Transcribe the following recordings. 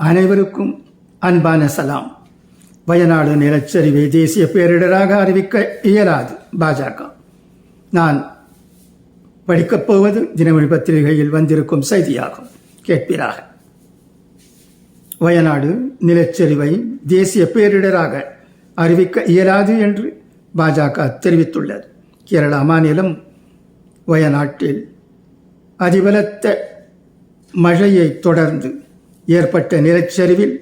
அனைவருக்கும் அன்பான சலாம். வயநாடு நிலச்சரிவை தேசிய பேரிடராக அறிவிக்க இயலாது பாஜக. நான் படிக்கப் போவது தினமணி பத்திரிகையில் வந்திருக்கும் செய்தியாகும். கேட்பீராக. வயநாடு நிலச்சரிவை தேசிய பேரிடராக அறிவிக்க இயலாது என்று பாஜக தெரிவித்துள்ளது. கேரளா மாநிலம் வயநாட்டில் அதிபலத்த மழையை தொடர்ந்து ஏற்பட்ட நிலச்சரிவில்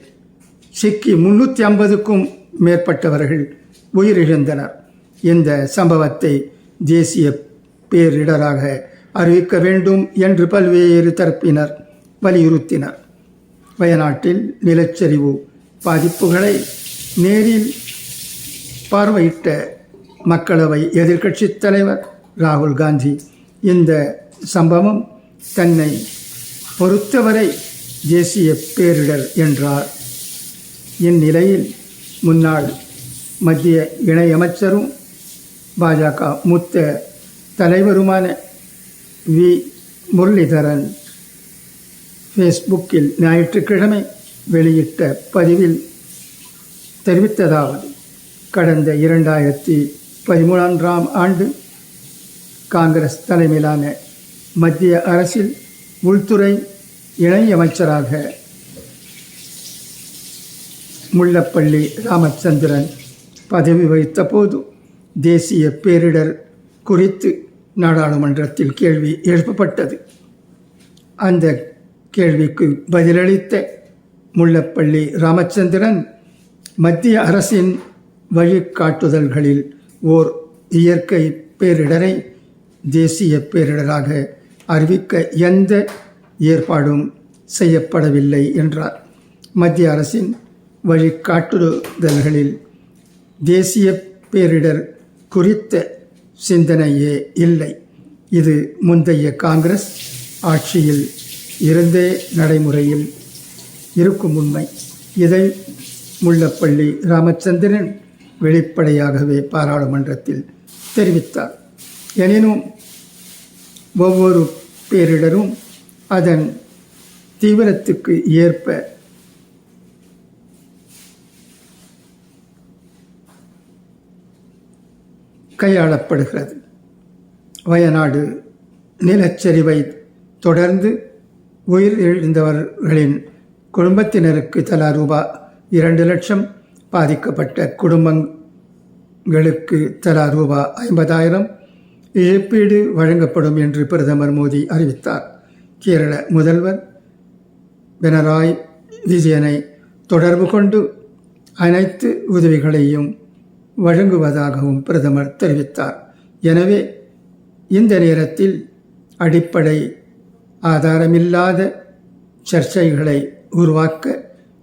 சிக்கி முன்னூற்றி ஐம்பதுக்கும் மேற்பட்டவர்கள் உயிரிழந்தனர். இந்த சம்பவத்தை தேசிய பேரிடராக அறிவிக்க வேண்டும் என்று பல்வேறு தரப்பினர் வலியுறுத்தினர். வயநாட்டில் நிலச்சரிவு பாதிப்புகளை நேரில் பார்வையிட்ட மக்களவை எதிர்க்கட்சித் தலைவர் ராகுல் காந்தி இந்த சம்பவம் தன்னை பொறுத்தவரை தேசிய பேரிடர் என்றார். இந்நிலையில் முன்னாள் மத்திய இணையமைச்சரும் பாஜக மூத்த தலைவருமான வி. முரளிதரன் ஃபேஸ்புக்கில் ஞாயிற்றுக்கிழமை வெளியிட்ட பதிவில் தெரிவித்ததாவது கடந்த இரண்டாயிரத்தி பதிமூன்றாம் ஆண்டு காங்கிரஸ் தலைமையிலான மத்திய அரசில் உள்துறை இணையமைச்சராக முள்ளப்பள்ளி ராமச்சந்திரன் பதவி வகித்தபோது தேசிய பேரிடர் குறித்து நாடாளுமன்றத்தில் கேள்வி எழுப்பப்பட்டது. அந்த கேள்விக்கு பதிலளித்த முள்ளப்பள்ளி ராமச்சந்திரன் மத்திய அரசின் வழிகாட்டுதல்களில் ஓர் இயற்கை பேரிடரை தேசிய பேரிடராக அறிவிக்க எந்த ஏற்பாடும் செய்யப்படவில்லை என்றார். மத்திய அரசின் வழிகாட்டுதல்களில் தேசிய பேரிடர் குறித்த சிந்தனையே இல்லை. இது முந்தைய காங்கிரஸ் ஆட்சியில் இருந்தே நடைமுறையில் இருக்கும் உண்மை. இதை முள்ளப்பள்ளி ராமச்சந்திரன் வெளிப்படையாகவே பாராளுமன்றத்தில் தெரிவித்தார். எனினும் ஒவ்வொரு பேரிடரும் அதன் தீவிரத்துக்கு ஏற்ப கையாளப்படுகிறது. வயநாடு நிலச்சரிவை தொடர்ந்து உயிரிழந்தவர்களின் குடும்பத்தினருக்கு தலா ரூபா இரண்டு லட்சம் பாதிக்கப்பட்ட குடும்பங்களுக்கு தலா ரூபா ஐம்பதாயிரம் இழப்பீடு வழங்கப்படும் என்று பிரதமர் மோடி அறிவித்தார். கேரள முதல்வர் பினராய் விஜயனை தொடர்பு கொண்டு அனைத்து உதவிகளையும் வழங்குவதாகவும் பிரதமர் தெரிவித்தார். எனவே இந்த நேரத்தில் அடிப்படை ஆதாரமில்லாத சர்ச்சைகளை உருவாக்க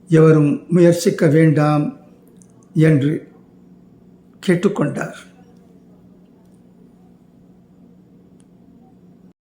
எவரும் முயற்சிக்க வேண்டாம் என்று கேட்டுக்கொண்டார்.